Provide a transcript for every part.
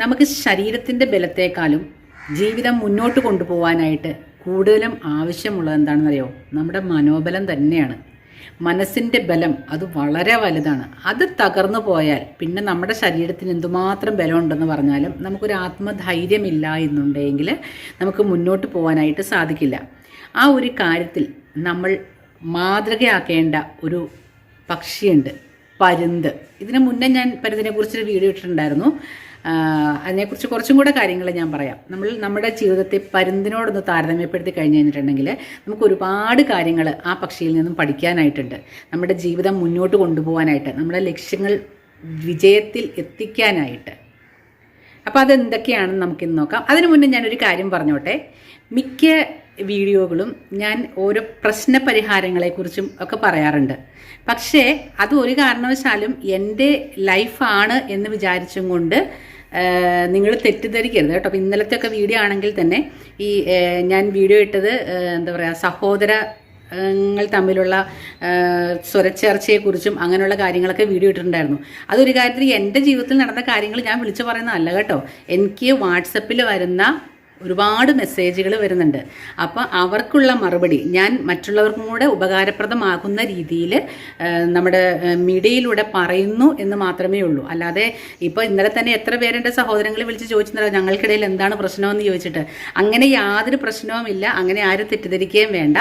നമുക്ക് ശരീരത്തിന്റെ ബലത്തേക്കാളും ജീവിതം മുന്നോട്ട് കൊണ്ടുപോകാനായിട്ട് കൂടുതലും ആവശ്യമുള്ളത് എന്താണെന്നറിയോ? നമ്മുടെ മനോബലം തന്നെയാണ്. മനസ്സിന്റെ ബലം അത് വളരെ വലുതാണ്. അത് തകർന്നു പോയാൽ പിന്നെ നമ്മുടെ ശരീരത്തിന് എന്തുമാത്രം ബലമുണ്ടെന്ന് പറഞ്ഞാലും നമുക്കൊരു ആത്മധൈര്യമില്ല എന്നുണ്ടെങ്കിൽ നമുക്ക് മുന്നോട്ട് പോകാനായിട്ട് സാധിക്കില്ല. ആ ഒരു കാര്യത്തിൽ നമ്മൾ മാതൃകയാക്കേണ്ട ഒരു പക്ഷിയുണ്ട് പരുന്ത്. ഇതിനു മുന്നേ ഞാൻ പരുന്തിനെ കുറിച്ചൊരു വീഡിയോ ഇട്ടിട്ടുണ്ടായിരുന്നു. അതിനെക്കുറിച്ച് കുറച്ചും കൂടെ കാര്യങ്ങൾ ഞാൻ പറയാം. നമ്മൾ നമ്മുടെ ജീവിതത്തെ പരുന്തിനോടൊന്ന് താരതമ്യപ്പെടുത്തി കഴിഞ്ഞ് കഴിഞ്ഞിട്ടുണ്ടെങ്കിൽ നമുക്ക് ഒരുപാട് കാര്യങ്ങൾ ആ പക്ഷിയിൽ നിന്നും പഠിക്കാനായിട്ടുണ്ട്. നമ്മുടെ ജീവിതം മുന്നോട്ട് കൊണ്ടുപോകാനായിട്ട് നമ്മുടെ ലക്ഷ്യങ്ങൾ വിജയത്തിൽ എത്തിക്കാനായിട്ട്. അപ്പോൾ അതെന്തൊക്കെയാണെന്ന് നമുക്കിന്ന് നോക്കാം. അതിനു മുന്നേ ഞാനൊരു കാര്യം പറഞ്ഞോട്ടെ. മിക്ക വീഡിയോകളും ഞാൻ ഓരോ പ്രശ്ന പരിഹാരങ്ങളെക്കുറിച്ചും ഒക്കെ പറയാറുണ്ട്. പക്ഷേ അത് ഒരു കാരണവശാലും എന്റെ ലൈഫാണ് എന്ന് വിചാരിച്ചും കൊണ്ട് നിങ്ങൾ തെറ്റിദ്ധരിക്കരുത് കേട്ടോ. അപ്പോൾ ഇന്നലത്തെ ഒക്കെ വീഡിയോ ആണെങ്കിൽ തന്നെ ഈ ഞാൻ വീഡിയോ ഇട്ടത് എന്താ പറയുക സഹോദര ങ്ങൾ തമ്മിലുള്ള സ്വരച്ചേർച്ചയെക്കുറിച്ചും അങ്ങനെയുള്ള കാര്യങ്ങളൊക്കെ വീഡിയോ ഇട്ടിട്ടുണ്ടായിരുന്നു. അതൊരു കാര്യത്തിൽ എന്റെ ജീവിതത്തിൽ നടന്ന കാര്യങ്ങൾ ഞാൻ വിളിച്ചു പറയുന്നതല്ല കേട്ടോ. എനിക്ക് വാട്സപ്പിൽ വരുന്ന ഒരുപാട് മെസ്സേജുകൾ വരുന്നുണ്ട്. അപ്പോൾ അവർക്കുള്ള മറുപടി ഞാൻ മറ്റുള്ളവർക്കും കൂടെ ഉപകാരപ്രദമാകുന്ന രീതിയിൽ നമ്മുടെ മീഡിയയിലൂടെ പറയുന്നു എന്ന് മാത്രമേ ഉള്ളൂ. അല്ലാതെ ഇപ്പോൾ ഇന്നലെ തന്നെ എത്ര പേരെന്റെ സഹോദരങ്ങൾ വിളിച്ച് ചോദിച്ചിട്ടുണ്ടോ? ഞങ്ങൾക്കിടയിൽ എന്താണ് പ്രശ്നമെന്ന് ചോദിച്ചിട്ട്. അങ്ങനെ യാതൊരു പ്രശ്നവുമില്ല അങ്ങനെ ആരും തെറ്റിദ്ധരിക്കുകയും വേണ്ട.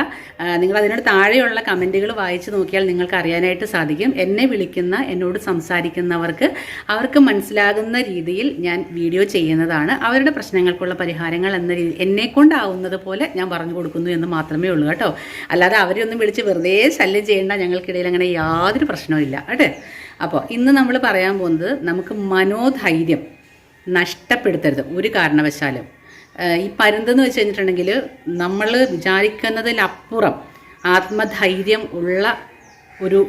നിങ്ങൾ അതിനോട് താഴെയുള്ള കമന്റുകൾ വായിച്ച് നോക്കിയാൽ നിങ്ങൾക്ക് അറിയാനായിട്ട് സാധിക്കും. എന്നെ വിളിക്കുന്ന എന്നോട് സംസാരിക്കുന്നവർക്ക് അവർക്ക് മനസ്സിലാകുന്ന രീതിയിൽ ഞാൻ വീഡിയോ ചെയ്യുന്നതാണ്. അവരുടെ പ്രശ്നങ്ങൾക്കുള്ള പരിഹാരങ്ങൾ എന്ന രീതി എന്നെ കൊണ്ടാവുന്നത് പോലെ ഞാൻ പറഞ്ഞു കൊടുക്കുന്നു എന്ന് മാത്രമേ ഉള്ളൂ കേട്ടോ. അല്ലാതെ അവരെ ഒന്നും വിളിച്ച് വെറുതെ ശല്യം ചെയ്യേണ്ട ഞങ്ങൾക്കിടയിൽ അങ്ങനെ യാതൊരു പ്രശ്നവും കേട്ടോ അപ്പോൾ ഇന്ന് നമ്മൾ പറയാൻ പോകുന്നത് നമുക്ക് മനോധൈര്യം നഷ്ടപ്പെടുത്തരുത് ഒരു കാരണവശാലും. ഈ പരുന്തെന്ന് വെച്ച് കഴിഞ്ഞിട്ടുണ്ടെങ്കിൽ നമ്മൾ വിചാരിക്കുന്നതിലപ്പുറം ആത്മധൈര്യം ഉള്ള ഒരു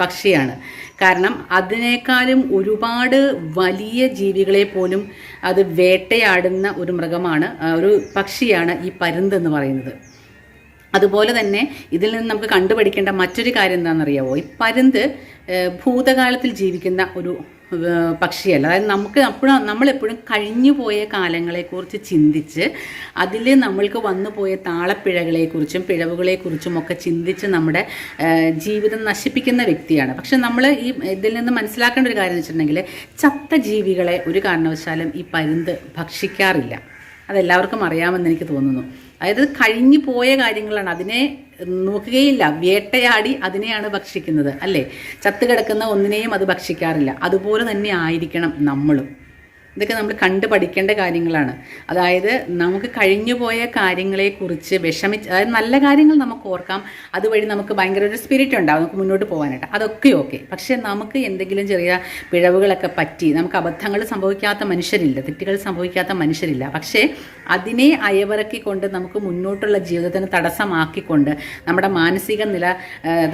പക്ഷിയാണ്. കാരണം അതിനേക്കാളും ഒരുപാട് വലിയ ജീവികളെ പോലും അത് വേട്ടയാടുന്ന ഒരു മൃഗമാണ് ഒരു പക്ഷിയാണ് ഈ പരുന്ത് എന്ന് പറയുന്നത്. അതുപോലെ തന്നെ ഇതിൽ നിന്ന് നമുക്ക് കണ്ടുപഠിക്കേണ്ട മറ്റൊരു കാര്യം എന്താണെന്നറിയാവോ? ഈ പരുന്ത് ഭൂതകാലത്തിൽ ജീവിക്കുന്ന ഒരു പക്ഷിയല്ല. അതായത് നമുക്ക് അപ്പോഴും നമ്മളെപ്പോഴും കഴിഞ്ഞു പോയ കാലങ്ങളെക്കുറിച്ച് ചിന്തിച്ച് അതിൽ നമ്മൾക്ക് വന്നു പോയ താളപ്പിഴകളെക്കുറിച്ചും പിഴവുകളെക്കുറിച്ചും ഒക്കെ ചിന്തിച്ച് നമ്മുടെ ജീവിതം നശിപ്പിക്കുന്ന വ്യക്തിയാണ്. പക്ഷെ നമ്മൾ ഈ ഇതിൽ നിന്ന് മനസ്സിലാക്കേണ്ട ഒരു കാര്യം എന്ന് വെച്ചിട്ടുണ്ടെങ്കിൽ ചത്ത ജീവികളെ ഒരു കാരണവശാലും ഈ പരുന്ത് ഭക്ഷിക്കാറില്ല. അതെല്ലാവർക്കും അറിയാമെന്ന് എനിക്ക് തോന്നുന്നു. അതായത് കഴിഞ്ഞു പോയ കാര്യങ്ങളാണ്. അതിനെ നോക്കുകയില്ല. വേട്ടയാടി അതിനെയാണ് ഭക്ഷിക്കുന്നത്. അല്ലേ? ചത്തുകിടക്കുന്ന ഒന്നിനെയും അത് ഭക്ഷിക്കാറില്ല. അതുപോലെ തന്നെ ആയിരിക്കണം നമ്മളും. ഇതൊക്കെ നമ്മൾ കണ്ട് പഠിക്കേണ്ട കാര്യങ്ങളാണ്. അതായത് നമുക്ക് കഴിഞ്ഞുപോയ കാര്യങ്ങളെക്കുറിച്ച് വിഷമിച്ച് അതായത് നല്ല കാര്യങ്ങൾ നമുക്ക് ഓർക്കാം. അതുവഴി നമുക്ക് ഭയങ്കര ഒരു സ്പിരിറ്റ് ഉണ്ടാവും നമുക്ക് മുന്നോട്ട് പോകാനായിട്ട്. അതൊക്കെ ഓക്കെ പക്ഷേ നമുക്ക് എന്തെങ്കിലും ചെറിയ പിഴവുകളൊക്കെ പറ്റി നമുക്ക് അബദ്ധങ്ങൾ സംഭവിക്കാത്ത മനുഷ്യരില്ല തെറ്റുകൾ സംഭവിക്കാത്ത മനുഷ്യരില്ല. പക്ഷേ അതിനെ അയവിറക്കിക്കൊണ്ട് നമുക്ക് മുന്നോട്ടുള്ള ജീവിതത്തിന് തടസ്സമാക്കിക്കൊണ്ട് നമ്മുടെ മാനസിക നില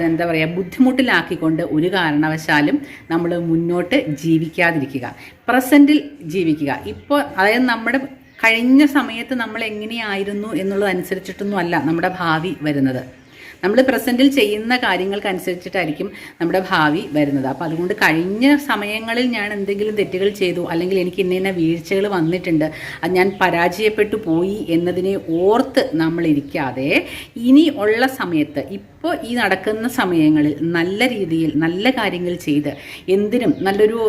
എന്താ പറയുക ബുദ്ധിമുട്ടിലാക്കിക്കൊണ്ട് ഒരു കാരണവശാലും നമ്മൾ മുന്നോട്ട് ജീവിക്കാതിരിക്കുക. പ്രസന്റിൽ ജീവിക്കുക. ഇപ്പോൾ അതായത് നമ്മുടെ കഴിഞ്ഞ സമയത്ത് നമ്മൾ എങ്ങനെയായിരുന്നു എന്നുള്ളതനുസരിച്ചിട്ടൊന്നും അല്ല നമ്മുടെ ഭാവി വരുന്നത്. നമ്മൾ പ്രസന്റിൽ ചെയ്യുന്ന കാര്യങ്ങൾക്കനുസരിച്ചിട്ടായിരിക്കും നമ്മുടെ ഭാവി വരുന്നത്. അപ്പോൾ അതുകൊണ്ട് കഴിഞ്ഞ സമയങ്ങളിൽ ഞാൻ എന്തെങ്കിലും തെറ്റുകൾ ചെയ്തു അല്ലെങ്കിൽ എനിക്ക് ഇന്ന ഇന്ന വീഴ്ചകൾ വന്നിട്ടുണ്ട് അത് ഞാൻ പരാജയപ്പെട്ടു പോയി എന്നതിനെ ഓർത്ത് നമ്മളിരിക്കാതെ ഇനി ഉള്ള സമയത്ത് ഇപ്പോൾ ഈ നടക്കുന്ന സമയങ്ങളിൽ നല്ല രീതിയിൽ നല്ല കാര്യങ്ങൾ ചെയ്ത് എന്തിനും നല്ലൊരു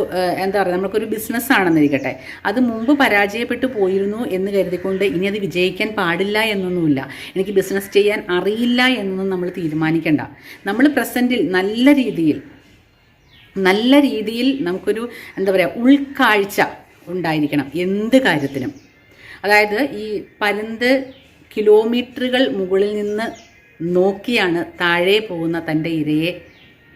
എന്താ പറയുക നമുക്കൊരു ബിസിനസ് ആണെന്നിരിക്കട്ടെ. അത് മുമ്പ് പരാജയപ്പെട്ടു പോയിരുന്നു എന്ന് കരുതിക്കൊണ്ട് ഇനി അത് വിജയിക്കാൻ പാടില്ല എന്നൊന്നുമില്ല. എനിക്ക് ബിസിനസ് ചെയ്യാൻ അറിയില്ല എന്നൊന്നും നമ്മൾ തീരുമാനിക്കേണ്ട. നമ്മൾ പ്രസന്റിൽ നല്ല രീതിയിൽ നല്ല രീതിയിൽ നമുക്കൊരു എന്താ പറയുക ഉൾക്കാഴ്ച ഉണ്ടായിരിക്കണം എന്ത് കാര്യത്തിനും. അതായത് ഈ പരുന്ത് കിലോമീറ്ററുകൾ മുകളിൽ നിന്ന് നോക്കിയാണ് താഴെ പോകുന്ന തന്റെ ഇരയെ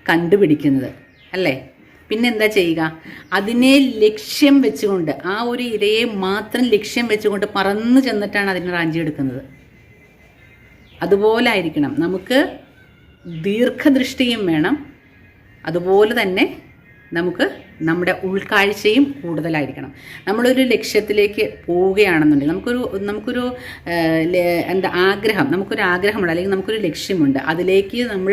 കണ്ടുപിടിക്കുന്നത് അല്ലേ? പിന്നെന്താ ചെയ്യുക? അതിനെ ലക്ഷ്യം വെച്ചുകൊണ്ട് ആ ഒരു ഇരയെ മാത്രം ലക്ഷ്യം വെച്ചുകൊണ്ട് പറന്നു ചെന്നിട്ടാണ് അതിനെ റാഞ്ചി എടുക്കുന്നത്. അതുപോലെ ആയിരിക്കണം. നമുക്ക് ദീർഘദൃഷ്ടിയും വേണം. അതുപോലെ തന്നെ നമുക്ക് നമ്മുടെ ഉൾക്കാഴ്ചയും കൂടുതലായിരിക്കണം. നമ്മളൊരു ലക്ഷ്യത്തിലേക്ക് പോവുകയാണെന്നുണ്ടെങ്കിൽ നമുക്കൊരു നമുക്കൊരു എന്താ ആഗ്രഹം നമുക്കൊരു ആഗ്രഹമുണ്ട് അല്ലെങ്കിൽ നമുക്കൊരു ലക്ഷ്യമുണ്ട്. അതിലേക്ക് നമ്മൾ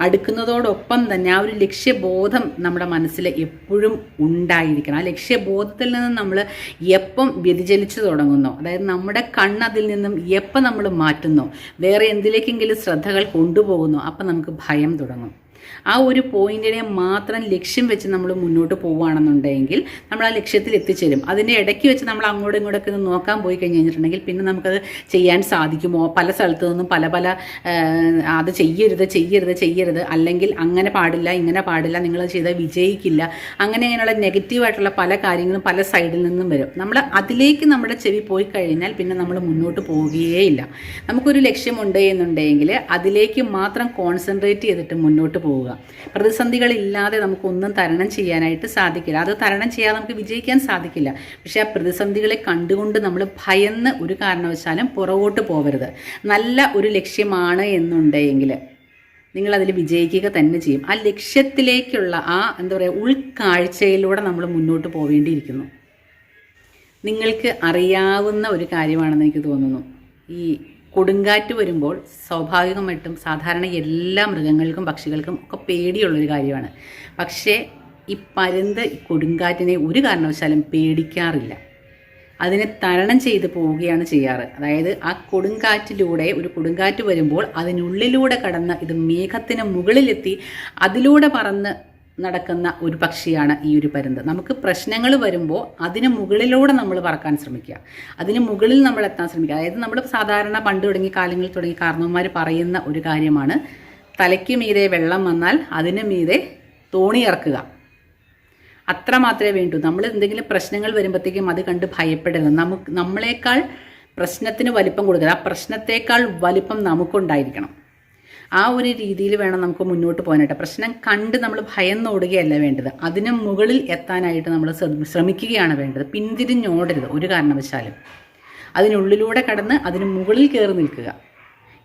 അടുക്കുന്നതോടൊപ്പം തന്നെ ആ ഒരു ലക്ഷ്യബോധം നമ്മുടെ മനസ്സിൽ എപ്പോഴും ഉണ്ടായിരിക്കണം. ആ ലക്ഷ്യബോധത്തിൽ നിന്ന് നമ്മൾ എപ്പം വ്യതിചലിച്ചു തുടങ്ങുന്നു അതായത് നമ്മുടെ കണ്ണതിൽ നിന്നും എപ്പം നമ്മൾ മാറ്റുന്നു വേറെ എന്തിലേക്കെങ്കിലും ശ്രദ്ധകൾ കൊണ്ടുപോകുന്നു അപ്പം നമുക്ക് ഭയം തുടങ്ങും. ആ ഒരു പോയിന്റിനെ മാത്രം ലക്ഷ്യം വെച്ച് നമ്മൾ മുന്നോട്ട് പോവുകയാണെന്നുണ്ടെങ്കിൽ നമ്മൾ ആ ലക്ഷ്യത്തിൽ എത്തിച്ചേരും. അതിന്റെ ഇടയ്ക്ക് വെച്ച് നമ്മൾ അങ്ങോട്ടും ഇങ്ങോട്ടൊക്കെ ഒന്ന് നോക്കാൻ പോയി കഴിഞ്ഞ് കഴിഞ്ഞിട്ടുണ്ടെങ്കിൽ പിന്നെ നമുക്കത് ചെയ്യാൻ സാധിക്കുമോ? പല സ്ഥലത്തു നിന്നും പല പല അത് ചെയ്യരുത് ചെയ്യരുത് ചെയ്യരുത്. അല്ലെങ്കിൽ അങ്ങനെ പാടില്ല ഇങ്ങനെ പാടില്ല നിങ്ങൾ ചെയ്താൽ വിജയിക്കില്ല. അങ്ങനെ അങ്ങനെയുള്ള നെഗറ്റീവായിട്ടുള്ള പല കാര്യങ്ങളും പല സൈഡിൽ നിന്നും വരും. നമ്മൾ അതിലേക്ക് നമ്മുടെ ചെവി പോയി കഴിഞ്ഞാൽ പിന്നെ നമ്മൾ മുന്നോട്ട് പോവുകയേയില്ല. നമുക്കൊരു ലക്ഷ്യമുണ്ട് എന്നുണ്ടെങ്കിൽ അതിലേക്ക് മാത്രം കോൺസെൻട്രേറ്റ് ചെയ്തിട്ട് മുന്നോട്ട് പോവുക. പ്രതിസന്ധികളില്ലാതെ നമുക്കൊന്നും തരണം ചെയ്യാനായിട്ട് സാധിക്കില്ല. അത് തരണം ചെയ്യാതെ നമുക്ക് വിജയിക്കാൻ സാധിക്കില്ല. പക്ഷേ ആ പ്രതിസന്ധികളെ കണ്ടുകൊണ്ട് നമ്മൾ ഭയന്ന് ഒരു കാരണവശാലും പുറകോട്ട് പോകരുത് നല്ല ഒരു ലക്ഷ്യമാണ് എന്നുണ്ടെങ്കിൽ നിങ്ങളതിൽ വിജയിക്കുക തന്നെ ചെയ്യും. ആ ലക്ഷ്യത്തിലേക്കുള്ള ആ എന്താ പറയുക ഉൾക്കാഴ്ചയിലൂടെ നമ്മൾ മുന്നോട്ട് പോവേണ്ടിയിരിക്കുന്നു. നിങ്ങൾക്ക് അറിയാവുന്ന ഒരു കാര്യമാണെന്ന് എനിക്ക് തോന്നുന്നു. ഈ കൊടുങ്കാറ്റ് വരുമ്പോൾ സ്വാഭാവികമായിട്ടും സാധാരണ എല്ലാ മൃഗങ്ങൾക്കും പക്ഷികൾക്കും ഒക്കെ പേടിയുള്ളൊരു കാര്യമാണ്. പക്ഷേ ഈ പരുന്ത് കൊടുങ്കാറ്റിനെ ഒരു കാരണവശാലും പേടിക്കാറില്ല. അതിനെ തരണം ചെയ്ത് പോവുകയാണ് ചെയ്യാറ്. അതായത് ആ കൊടുങ്കാറ്റിലൂടെ ഒരു കൊടുങ്കാറ്റ് വരുമ്പോൾ അതിനുള്ളിലൂടെ കടന്ന് ഇത് മേഘത്തിന് മുകളിലെത്തി അതിലൂടെ പറന്ന് നടക്കുന്ന ഒരു പക്ഷിയാണ് ഈ ഒരു പരുന്ത്. നമുക്ക് പ്രശ്നങ്ങൾ വരുമ്പോൾ അതിന് മുകളിലൂടെ നമ്മൾ പറക്കാൻ ശ്രമിക്കുക. അതിന് മുകളിൽ നമ്മൾ എത്താൻ ശ്രമിക്കുക. അതായത് നമ്മൾ സാധാരണ പണ്ട് തുടങ്ങി കാലങ്ങളിൽ തുടങ്ങി കാരണവന്മാർ പറയുന്ന ഒരു കാര്യമാണ്. തലയ്ക്ക് മീതെ വെള്ളം വന്നാൽ അതിന് മീതെ തോണി ഇറക്കുക. അത്ര മാത്രമേ വേണ്ടൂ. നമ്മൾ എന്തെങ്കിലും പ്രശ്നങ്ങൾ വരുമ്പോഴത്തേക്കും അത് കണ്ട് ഭയപ്പെടരുത്. നമുക്ക് നമ്മളെക്കാൾ പ്രശ്നത്തിന് വലിപ്പം കൊടുക്കരുത് ആ പ്രശ്നത്തേക്കാൾ വലിപ്പം നമുക്കുണ്ടായിരിക്കണം. ആ ഒരു രീതിയിൽ വേണം നമുക്ക് മുന്നോട്ട് പോകാനായിട്ട് പ്രശ്നം കണ്ട് നമ്മൾ ഭയന്നോടുകയല്ല വേണ്ടത്. അതിന് മുകളിൽ എത്താനായിട്ട് നമ്മൾ ശ്രമിക്കുകയാണ് വേണ്ടത്. പിന്തിരിഞ്ഞോടരുത് ഒരു കാരണവശാലും. അതിനുള്ളിലൂടെ കടന്ന് അതിന് മുകളിൽ കയറി നിൽക്കുക.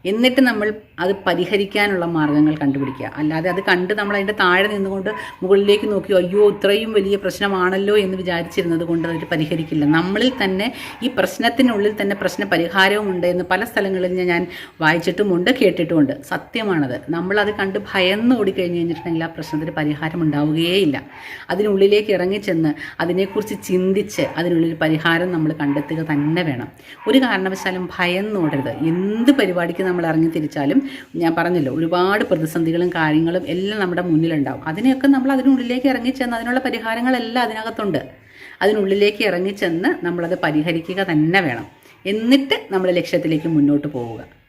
എന്നിട്ട് നമ്മൾ അത് പരിഹരിക്കാനുള്ള മാർഗങ്ങൾ കണ്ടുപിടിക്കുക. അല്ലാതെ അത് കണ്ട് നമ്മൾ അതിന്റെ താഴെ നിന്നുകൊണ്ട് മുകളിലേക്ക് നോക്കി അയ്യോ ഇത്രയും വലിയ പ്രശ്നമാണല്ലോ എന്ന് വിചാരിച്ചിരുന്നത് കൊണ്ട് അത് പരിഹരിക്കില്ല. നമ്മളിൽ തന്നെ ഈ പ്രശ്നത്തിനുള്ളിൽ തന്നെ പ്രശ്ന പരിഹാരവും ഉണ്ട് എന്ന് പല സ്ഥലങ്ങളിൽ ഞാൻ വായിച്ചിട്ടുമുണ്ട് കേട്ടിട്ടുമുണ്ട്. സത്യമാണത്. നമ്മളത് കണ്ട് ഭയന്ന് ഓടിക്കഴിഞ്ഞ് കഴിഞ്ഞിട്ടുണ്ടെങ്കിൽ ആ പ്രശ്നത്തിന് പരിഹാരം ഉണ്ടാവുകയേയില്ല. അതിനുള്ളിലേക്ക് ഇറങ്ങിച്ചെന്ന് അതിനെക്കുറിച്ച് ചിന്തിച്ച് അതിനുള്ളിൽ പരിഹാരം നമ്മൾ കണ്ടെത്തുക തന്നെ വേണം. ഒരു കാരണവശാലും ഭയന്നോടരുത് എന്ത് പരിപാടിക്ക് നമ്മൾ ഇറങ്ങി തിരിച്ചാലും ഞാൻ പറഞ്ഞല്ലോ ഒരുപാട് പ്രതിസന്ധികളും കാര്യങ്ങളും എല്ലാം നമ്മുടെ മുന്നിലുണ്ടാവും. അതിനെയൊക്കെ നമ്മൾ അതിനുള്ളിലേക്ക് ഇറങ്ങിച്ചെന്ന് അതിനുള്ള പരിഹാരങ്ങളെല്ലാം അതിനകത്തുണ്ട്. അതിനുള്ളിലേക്ക് ഇറങ്ങിച്ചെന്ന് നമ്മളത് പരിഹരിക്കുക തന്നെ വേണം. എന്നിട്ട് നമ്മൾ ലക്ഷ്യത്തിലേക്ക് മുന്നോട്ട് പോവുക.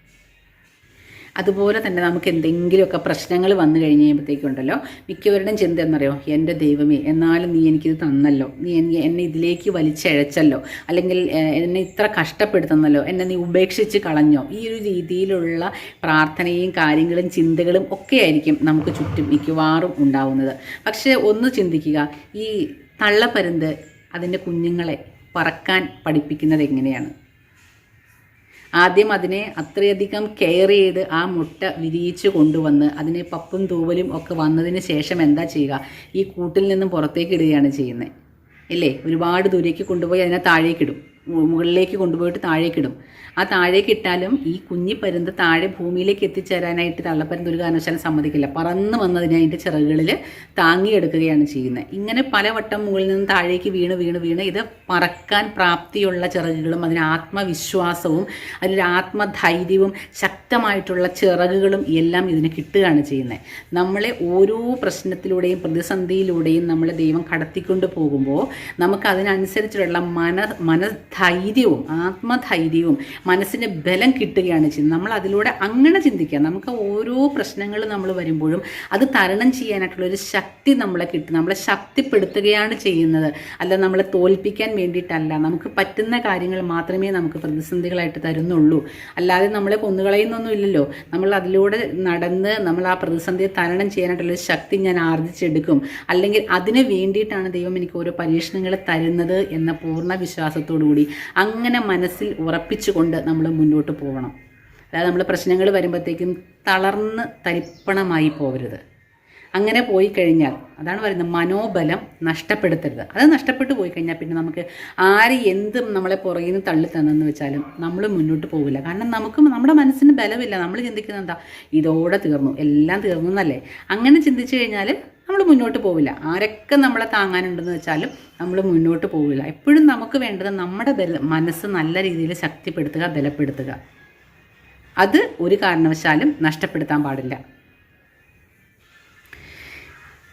അതുപോലെ തന്നെ നമുക്ക് എന്തെങ്കിലുമൊക്കെ പ്രശ്നങ്ങൾ വന്നു കഴിഞ്ഞ് കഴിയുമ്പോഴത്തേക്കുണ്ടല്ലോ മിക്കവരുടെയും ചിന്ത എന്നറിയോ? എന്റെ ദൈവമേ എന്നാലും നീ എനിക്കിത് തന്നല്ലോ. നീ എന്നെ ഇതിലേക്ക് വലിച്ചഴച്ചല്ലോ. അല്ലെങ്കിൽ എന്നെ ഇത്ര കഷ്ടപ്പെടുത്തുന്നല്ലോ. എന്നെ നീ ഉപേക്ഷിച്ച് കളഞ്ഞോ. ഈ ഒരു രീതിയിലുള്ള പ്രാർത്ഥനയും കാര്യങ്ങളും ചിന്തകളും ഒക്കെ ആയിരിക്കും നമുക്ക് ചുറ്റും മിക്കവാറും ഉണ്ടാവുന്നത്. പക്ഷേ ഒന്ന് ചിന്തിക്കുക. ഈ തള്ളപ്പരുന്ത് അതിന്റെ കുഞ്ഞുങ്ങളെ പറക്കാൻ പഠിപ്പിക്കുന്നത് എങ്ങനെയാണ്? ആദ്യം അതിനെ അത്രയധികം കെയർ ചെയ്ത് ആ മുട്ട വിരിയിച്ച് കൊണ്ടുവന്ന് അതിനെ പപ്പും തൂവലും ഒക്കെ വന്നതിന് ശേഷം എന്താ ചെയ്യുക? ഈ കൂട്ടിൽ നിന്നും പുറത്തേക്ക് ഇടുകയാണ് ചെയ്യുന്നത്. ഇല്ലേ? ഒരുപാട് ദൂരേക്ക് കൊണ്ടുപോയി അതിനെ താഴേക്കിടും മുകളിലേക്ക് കൊണ്ടുപോയിട്ട് താഴേക്കിടും ആ താഴേക്ക് ഇട്ടാലും ഈ കുഞ്ഞി പരുന്ത് താഴെ ഭൂമിയിലേക്ക് എത്തിച്ചേരാനായിട്ട് തള്ളപ്പരുന്ത് ഒരു കാരണവശാലും സമ്മതിക്കില്ല. പറന്ന് വന്നതിനെ അതിന്റെ ചിറകുകളിൽ താങ്ങിയെടുക്കുകയാണ് ചെയ്യുന്നത്. ഇങ്ങനെ പലവട്ടം മുകളിൽ നിന്ന് താഴേക്ക് വീണ് വീണ് വീണ് ഇത് പറക്കാൻ പ്രാപ്തിയുള്ള ചിറകുകളും അതിന് ആത്മവിശ്വാസവും അതിനൊരു ആത്മധൈര്യവും ശക്തമായിട്ടുള്ള ചിറകുകളും എല്ലാം ഇതിന് കിട്ടുകയാണ് ചെയ്യുന്നത്. നമ്മളെ ഓരോ പ്രശ്നത്തിലൂടെയും പ്രതിസന്ധിയിലൂടെയും നമ്മളെ ദൈവം കടത്തിക്കൊണ്ട് പോകുമ്പോൾ നമുക്ക് അതിനനുസരിച്ചുള്ള മന മന മനധൈര്യവും ആത്മധൈര്യവും മനസ്സിന് ബലം കിട്ടുകയാണ് ചെയ്യുന്നത്. നമ്മൾ അതിലൂടെ അങ്ങനെ ചിന്തിക്കുക. നമുക്ക് ഓരോ പ്രശ്നങ്ങൾ നമ്മൾ വരുമ്പോഴും അത് തരണം ചെയ്യാനായിട്ടുള്ള ഒരു ശക്തി നമ്മളെ കിട്ടും. നമ്മളെ ശക്തിപ്പെടുത്തുകയാണ് ചെയ്യുന്നത്. അല്ല നമ്മളെ തോൽപ്പിക്കാൻ വേണ്ടിയിട്ടല്ല. നമുക്ക് പറ്റുന്ന കാര്യങ്ങൾ മാത്രമേ നമുക്ക് പ്രതിസന്ധികളായിട്ട് തരുന്നുള്ളൂ. അല്ലാതെ നമ്മളെ കൊന്നുകളയുന്നൊന്നും ഇല്ലല്ലോ നമ്മൾ അതിലൂടെ നടന്ന് നമ്മൾ ആ പ്രതിസന്ധിയെ തരണം ചെയ്യാനായിട്ടുള്ള ഒരു ശക്തി ഞാൻ ആർജിച്ചെടുക്കും. അല്ലെങ്കിൽ അതിന് വേണ്ടിയിട്ടാണ് ദൈവം എനിക്ക് ഓരോ പരീക്ഷണങ്ങൾ തരുന്നത് എന്ന പൂർണ വിശ്വാസത്തോടു കൂടി അങ്ങനെ മനസ്സിൽ ഉറപ്പിച്ചുകൊണ്ട് നമ്മൾ മുന്നോട്ട് പോകണം അതായത് നമ്മൾ പ്രശ്നങ്ങൾ വരുമ്പോഴത്തേക്കും തളർന്ന് തരിപ്പണമായി പോകരുത് അങ്ങനെ പോയി കഴിഞ്ഞാൽ അതാണ് പറയുന്നത് മനോബലം നഷ്ടപ്പെടുത്തരുത്. അത് നഷ്ടപ്പെട്ടു പോയി കഴിഞ്ഞാൽ പിന്നെ നമുക്ക് ആര് എന്തും നമ്മളെ പുറകിൽ നിന്ന് തള്ളി തന്നെന്ന് വെച്ചാലും നമ്മൾ മുന്നോട്ട് പോകില്ല കാരണം നമുക്ക് നമ്മുടെ മനസ്സിന് ബലമില്ല. നമ്മൾ ചിന്തിക്കുന്നത് എന്താ? ഇതോടെ തീർന്നു. എല്ലാം തീർന്നു എന്നല്ലേ? അങ്ങനെ ചിന്തിച്ചു കഴിഞ്ഞാൽ നമ്മൾ മുന്നോട്ട് പോവില്ല. ആരൊക്കെ നമ്മളെ താങ്ങാനുണ്ടെന്ന് വെച്ചാലും നമ്മൾ മുന്നോട്ട് പോവില്ല. എപ്പോഴും നമുക്ക് വേണ്ടത് നമ്മുടെ ബല മനസ്സ് നല്ല രീതിയിൽ ശക്തിപ്പെടുത്തുക ബലപ്പെടുത്തുക. അത് ഒരു കാരണവശാലും നഷ്ടപ്പെടുത്താൻ പാടില്ല.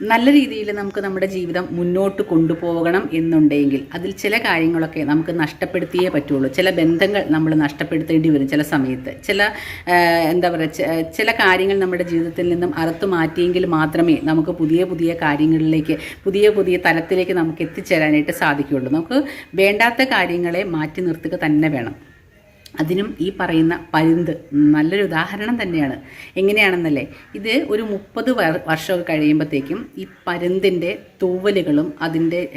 നല്ല രീതിയിൽ നമുക്ക് നമ്മുടെ ജീവിതം മുന്നോട്ട് കൊണ്ടുപോകണം എന്നുണ്ടെങ്കിൽ അതിൽ ചില കാര്യങ്ങളൊക്കെ നമുക്ക് നഷ്ടപ്പെടുത്തിയേ പറ്റുള്ളൂ. ചില ബന്ധങ്ങൾ നമ്മൾ നഷ്ടപ്പെടുത്തേണ്ടി വരും ചില സമയത്ത്. ചില എന്താ പറയുക ചില കാര്യങ്ങൾ നമ്മുടെ ജീവിതത്തിൽ നിന്നും അറുത്തു മാറ്റിയെങ്കിൽ മാത്രമേ നമുക്ക് പുതിയ പുതിയ കാര്യങ്ങളിലേക്ക് പുതിയ പുതിയ തലത്തിലേക്ക് നമുക്ക് എത്തിച്ചേരാനായിട്ട് സാധിക്കുകയുള്ളൂ. നമുക്ക് വേണ്ടാത്ത കാര്യങ്ങളെ മാറ്റി നിർത്തുക തന്നെ വേണം. അതിനും ഈ പറയുന്ന പരുന്ത് നല്ലൊരു ഉദാഹരണം തന്നെയാണ്. എങ്ങനെയാണെന്നല്ലേ? ഇത് ഒരു മുപ്പത് വർഷമൊക്കെ കഴിയുമ്പോഴത്തേക്കും ഈ പരുന്തിന്റെ തൂവലുകളും അതിന്റെ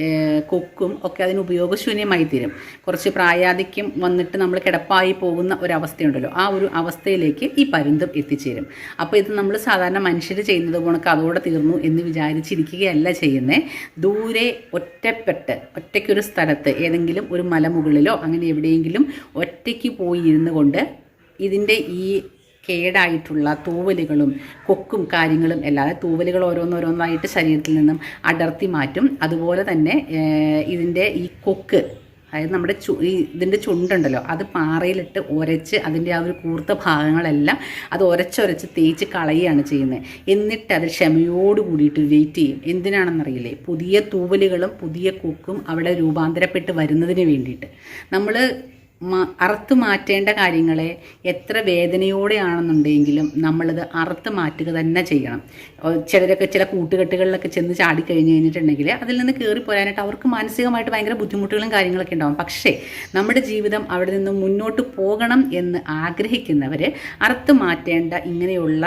കൊക്കും ഒക്കെ അതിന് ഉപയോഗശൂന്യമായി തീരും കുറച്ച് പ്രായാധിക്യം വന്നിട്ട് നമ്മൾ കിടപ്പായി പോകുന്ന ഒരവസ്ഥയുണ്ടല്ലോ. ആ ഒരു അവസ്ഥയിലേക്ക് ഈ പരുന്തും എത്തിച്ചേരും. അപ്പോൾ ഇത് നമ്മൾ സാധാരണ മനുഷ്യർ ചെയ്യുന്നത് കണക്ക് അതോടെ തീർന്നു എന്ന് വിചാരിച്ചിരിക്കുകയല്ല ചെയ്യുന്നത് ദൂരെ ഒറ്റപ്പെട്ട് ഒറ്റയ്ക്കൊരു സ്ഥലത്ത് ഏതെങ്കിലും ഒരു മലമുകളിലോ അങ്ങനെ എവിടെയെങ്കിലും ഒറ്റയ്ക്ക് പോയി ഇരുന്നു കൊണ്ട് ഇതിന്റെ ഈ കേടായിട്ടുള്ള തൂവലുകളും കൊക്കും കാര്യങ്ങളും അല്ലാതെ തൂവലുകൾ ഓരോന്നോരോന്നായിട്ട് ശരീരത്തിൽ നിന്നും അടർത്തി മാറ്റും. അതുപോലെ തന്നെ ഇതിന്റെ ഈ കൊക്ക് അതായത് നമ്മുടെ ചു ഇതിന്റെ ചുണ്ടുണ്ടല്ലോ അത് പാറയിലിട്ട് ഉരച്ച് അതിന്റെ ആ ഒരു കൂർത്ത ഭാഗങ്ങളെല്ലാം അത് ഉരച്ചൊരച്ച് തേച്ച് കളയുകയാണ് ചെയ്യുന്നത്. എന്നിട്ട് അത് ക്ഷമയോട് കൂടിയിട്ട് വെയിറ്റ് ചെയ്യും. എന്തിനാണെന്നറിയില്ലേ? പുതിയ തൂവലുകളും പുതിയ കൊക്കും അവിടെ രൂപാന്തരപ്പെട്ട് വരുന്നതിന് വേണ്ടിയിട്ട്. നമ്മൾ അറുത്ത് മാറ്റേണ്ട കാര്യങ്ങളെ എത്ര വേദനയോടെയാണെന്നുണ്ടെങ്കിലും നമ്മളത് അറുത്ത് മാറ്റുക തന്നെ ചെയ്യണം. ചിലരൊക്കെ ചില കൂട്ടുകെട്ടുകളിലൊക്കെ ചെന്ന് ചാടിക്കഴിഞ്ഞ് കഴിഞ്ഞിട്ടുണ്ടെങ്കിൽ അതിൽ നിന്ന് കയറി പോരാനായിട്ട് അവർക്ക് മാനസികമായിട്ട് ഭയങ്കര ബുദ്ധിമുട്ടുകളും കാര്യങ്ങളൊക്കെ ഉണ്ടാവും. പക്ഷേ നമ്മുടെ ജീവിതം അവിടെ നിന്ന് മുന്നോട്ട് പോകണം എന്ന് ആഗ്രഹിക്കുന്നവർ അറുത്ത് മാറ്റേണ്ട ഇങ്ങനെയുള്ള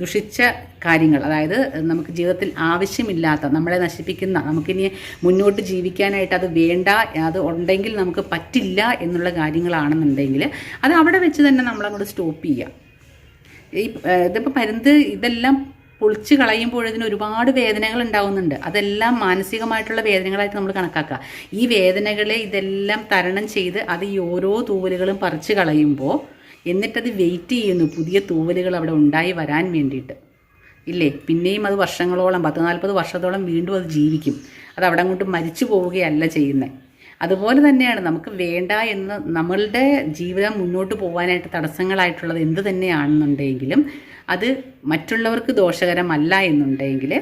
ദുഷിച്ച കാര്യങ്ങൾ അതായത് നമുക്ക് ജീവിതത്തിൽ ആവശ്യമില്ലാത്ത നമ്മളെ നശിപ്പിക്കുന്ന നമുക്കിനി മുന്നോട്ട് ജീവിക്കാനായിട്ട് അത് വേണ്ട അത് ഉണ്ടെങ്കിൽ നമുക്ക് പറ്റില്ല എന്നുള്ള കാര്യങ്ങളാണെന്നുണ്ടെങ്കിൽ അത് അവിടെ വെച്ച് തന്നെ നമ്മളങ്ങോട്ട് സ്റ്റോപ്പ് ചെയ്യുക. ഈ ഇതിപ്പോൾ പരുന്ത് ഇതെല്ലാം പൊളിച്ച് കളയുമ്പോൾ ഇതിന് ഒരുപാട് വേദനകൾ ഉണ്ടാകുന്നുണ്ട് അതെല്ലാം മാനസികമായിട്ടുള്ള വേദനകളായിട്ട് നമ്മൾ കണക്കാക്കുക. ഈ വേദനകളെ ഇതെല്ലാം തരണം ചെയ്ത് അത് ഈ ഓരോ തൂവലുകളും പറിച്ച് കളയുമ്പോൾ എന്നിട്ടത് വെയിറ്റ് ചെയ്യുന്നു. പുതിയ തൂവലുകൾ അവിടെ ഉണ്ടായി വരാൻ വേണ്ടിയിട്ട്. ഇല്ലേ? പിന്നെയും അത് വർഷങ്ങളോളം പത്ത് നാൽപ്പത് വർഷത്തോളം വീണ്ടും അത് ജീവിക്കും. അത് അവിടെ അങ്ങോട്ട് മരിച്ചു പോവുകയല്ല ചെയ്യുന്നത് അതുപോലെ തന്നെയാണ് നമുക്ക് വേണ്ട എന്ന് നമ്മളുടെ ജീവിതം മുന്നോട്ട് പോകാനായിട്ട് തടസ്സങ്ങളായിട്ടുള്ളത് എന്ത് തന്നെയാണെന്നുണ്ടെങ്കിലും അത് മറ്റുള്ളവർക്ക് ദോഷകരമല്ല എന്നുണ്ടെങ്കിൽ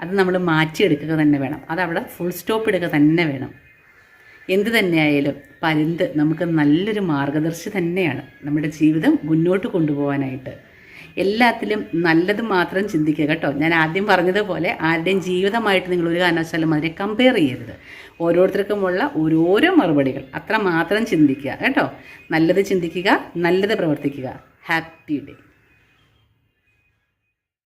അത് നമ്മൾ മാറ്റിയെടുക്കുക തന്നെ വേണം. അതവിടെ ഫുൾ സ്റ്റോപ്പ് ഇടുക തന്നെ വേണം. എന്ത് തന്നെയായാലും പരുന്ത് നമുക്ക് നല്ലൊരു മാർഗദർശി തന്നെയാണ് നമ്മുടെ ജീവിതം മുന്നോട്ട് കൊണ്ടുപോകാനായിട്ട്. എല്ലാത്തിലും നല്ലത് മാത്രം ചിന്തിക്കുക കേട്ടോ. ഞാൻ ആദ്യം പറഞ്ഞതുപോലെ ആരുടെയും ജീവിതമായിട്ട് നിങ്ങൾ ഒരു കാരണവശാലും അതിനെ കമ്പയർ ചെയ്യരുത്. ഓരോരുത്തർക്കുമുള്ള ഓരോരോ മറുപടികൾ. അത്ര മാത്രം ചിന്തിക്കുക കേട്ടോ. നല്ലത് ചിന്തിക്കുക നല്ലത് പ്രവർത്തിക്കുക. Happy day